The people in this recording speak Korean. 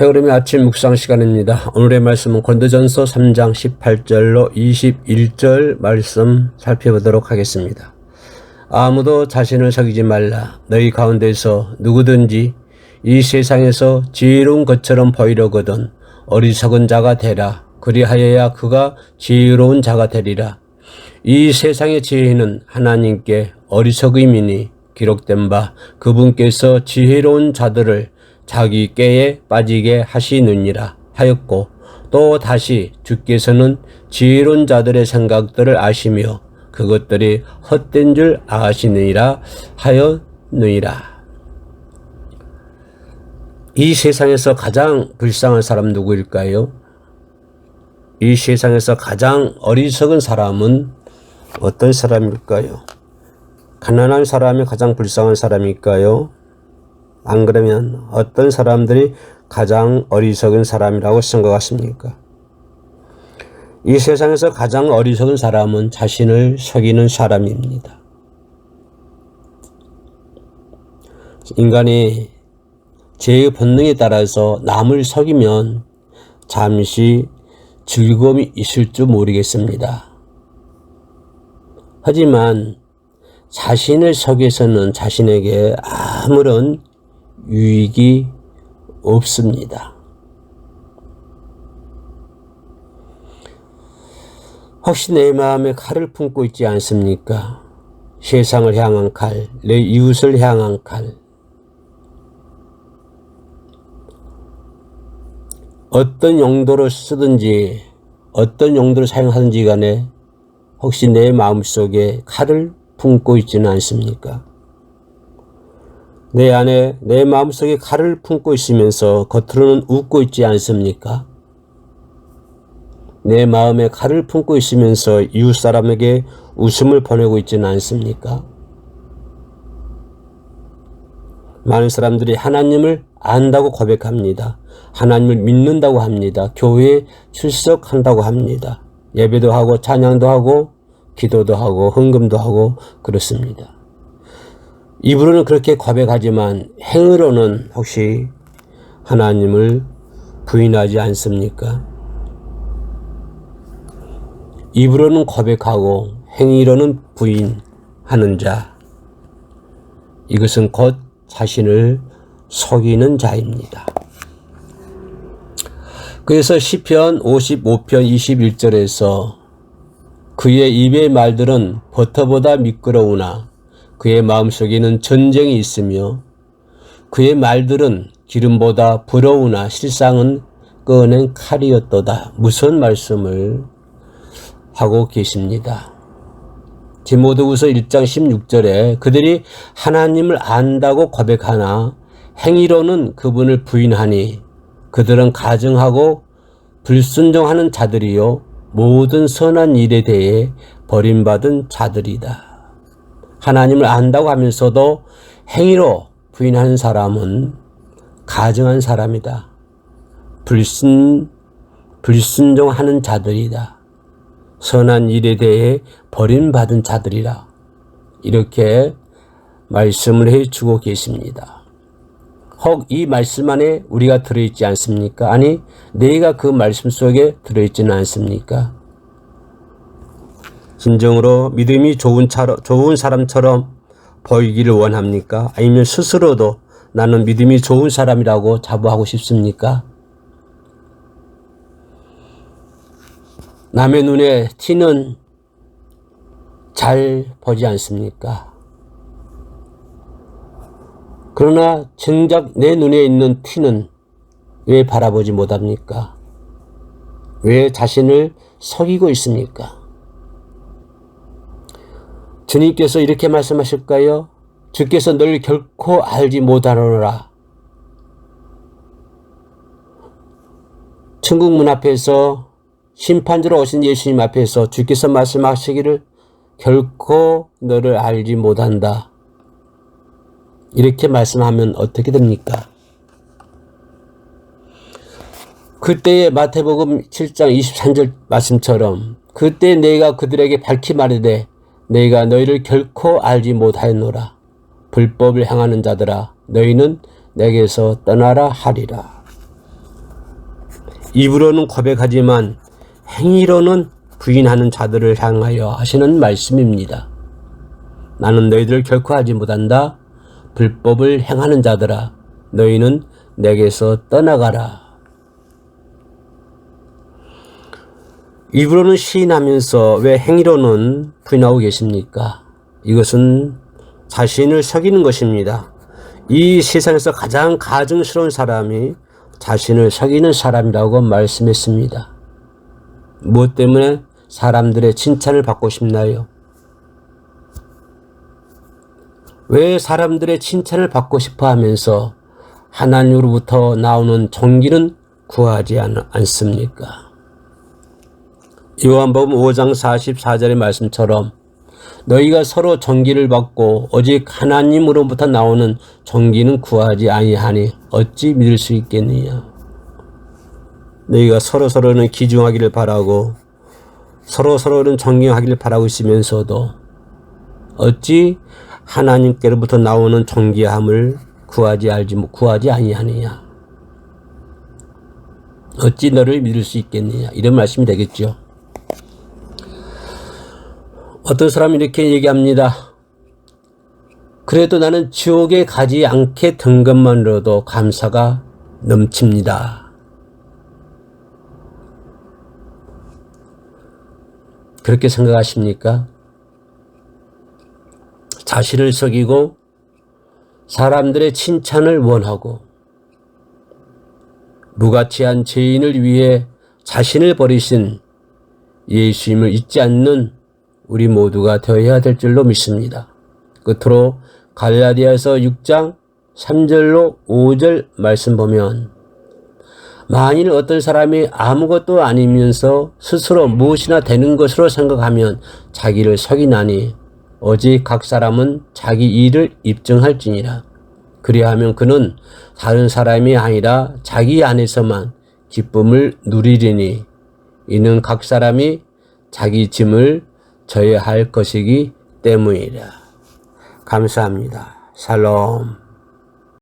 해오름의 아침 묵상 시간입니다. 오늘의 말씀은 권도전서 3장 18절로 21절 말씀 살펴보도록 하겠습니다. 아무도 자신을 속이지 말라. 너희 가운데서 누구든지 이 세상에서 지혜로운 것처럼 보이려거든 어리석은 자가 되라. 그리하여야 그가 지혜로운 자가 되리라. 이 세상의 지혜는 하나님께 어리석음이니 기록된 바 그분께서 지혜로운 자들을 자기 꾀에 빠지게 하시느니라 하였고 또 다시 주께서는 지혜로운 자들의 생각들을 아시며 그것들이 헛된 줄 아시느니라 하였느니라. 이 세상에서 가장 불쌍한 사람 누구일까요? 이 세상에서 가장 어리석은 사람은 어떤 사람일까요? 가난한 사람이 가장 불쌍한 사람일까요? 안 그러면 어떤 사람들이 가장 어리석은 사람이라고 생각하십니까? 이 세상에서 가장 어리석은 사람은 자신을 속이는 사람입니다. 인간이 제 본능에 따라서 남을 속이면 잠시 즐거움이 있을 줄 모르겠습니다. 하지만 자신을 속여서는 자신에게 아무런 유익이 없습니다. 혹시 내 마음에 칼을 품고 있지 않습니까? 세상을 향한 칼, 내 이웃을 향한 칼. 어떤 용도로 쓰든지, 어떤 용도로 사용하든지 간에 혹시 내 마음속에 칼을 품고 있지는 않습니까? 내 안에 내 마음속에 칼을 품고 있으면서 겉으로는 웃고 있지 않습니까? 내 마음에 칼을 품고 있으면서 이웃 사람에게 웃음을 보내고 있지는 않습니까? 많은 사람들이 하나님을 안다고 고백합니다. 하나님을 믿는다고 합니다. 교회에 출석한다고 합니다. 예배도 하고 찬양도 하고 기도도 하고 헌금도 하고 그렇습니다. 입으로는 그렇게 고백하지만 행으로는 혹시 하나님을 부인하지 않습니까? 입으로는 고백하고 행위로는 부인하는 자. 이것은 곧 자신을 속이는 자입니다. 그래서 시편 55편 21절에서 그의 입의 말들은 버터보다 미끄러우나 그의 마음속에는 전쟁이 있으며 그의 말들은 기름보다 부러우나 실상은 꺼낸 칼이었도다. 무슨 말씀을 하고 계십니다. 디모데후서 1장 16절에 그들이 하나님을 안다고 고백하나 행위로는 그분을 부인하니 그들은 가증하고 불순종하는 자들이요 모든 선한 일에 대해 버림받은 자들이다. 하나님을 안다고 하면서도 행위로 부인하는 사람은 가증한 사람이다. 불순, 불순종하는 자들이다. 선한 일에 대해 버림받은 자들이라. 이렇게 말씀을 해 주고 계십니다. 혹 이 말씀 안에 우리가 들어있지 않습니까? 아니, 내가 그 말씀 속에 들어있지는 않습니까? 진정으로 믿음이 좋은, 차로, 좋은 사람처럼 보이기를 원합니까? 아니면 스스로도 나는 믿음이 좋은 사람이라고 자부하고 싶습니까? 남의 눈에 티는 잘 보지 않습니까? 그러나 정작 내 눈에 있는 티는 왜 바라보지 못합니까? 왜 자신을 속이고 있습니까? 주님께서 이렇게 말씀하실까요? 주께서 널 결코 알지 못하노라. 천국 문 앞에서 심판주로 오신 예수님 앞에서 주께서 말씀하시기를 결코 너를 알지 못한다. 이렇게 말씀하면 어떻게 됩니까? 그때의 마태복음 7장 23절 말씀처럼 그때 내가 그들에게 밝히 말하되 내가 너희를 결코 알지 못하였노라. 불법을 행하는 자들아 너희는 내게서 떠나라 하리라. 입으로는 고백하지만 행위로는 부인하는 자들을 향하여 하시는 말씀입니다. 나는 너희들을 결코 하지 못한다. 불법을 행하는 자들아, 너희는 내게서 떠나가라. 입으로는 시인하면서 왜 행위로는 부인하고 계십니까? 이것은 자신을 속이는 것입니다. 이 세상에서 가장 가증스러운 사람이 자신을 속이는 사람이라고 말씀했습니다. 무엇 때문에 사람들의 칭찬을 받고 싶나요? 왜 사람들의 칭찬을 받고 싶어 하면서 하나님으로부터 나오는 종기는 구하지 않, 않습니까? 요한복음 5장 44절의 말씀처럼 너희가 서로 정기를 받고 오직 하나님으로부터 나오는 정기는 구하지 아니하니 어찌 믿을 수 있겠느냐. 너희가 서로 서로는 기중하기를 바라고 서로 서로는 존경하기를 바라고 있으면서도 어찌 하나님께로부터 나오는 존귀함을 구하지 알지 구하지 아니하느냐. 어찌 너를 믿을 수 있겠느냐. 이런 말씀이 되겠죠. 어떤 사람이 이렇게 얘기합니다. 그래도 나는 지옥에 가지 않게 된 것만으로도 감사가 넘칩니다. 그렇게 생각하십니까? 자신을 속이고 사람들의 칭찬을 원하고 무가치한 죄인을 위해 자신을 버리신 예수님을 잊지 않는 우리 모두가 되어야 될 줄로 믿습니다. 끝으로 갈라디아서 6장 3절로 5절 말씀 보면 만일 어떤 사람이 아무것도 아니면서 스스로 무엇이나 되는 것으로 생각하면 자기를 속이나니 오직 각 사람은 자기 일을 입증할지니라. 그리하면 그는 다른 사람이 아니라 자기 안에서만 기쁨을 누리리니 이는 각 사람이 자기 짐을 져야 할 것이기 때문이라. 감사합니다. 샬롬.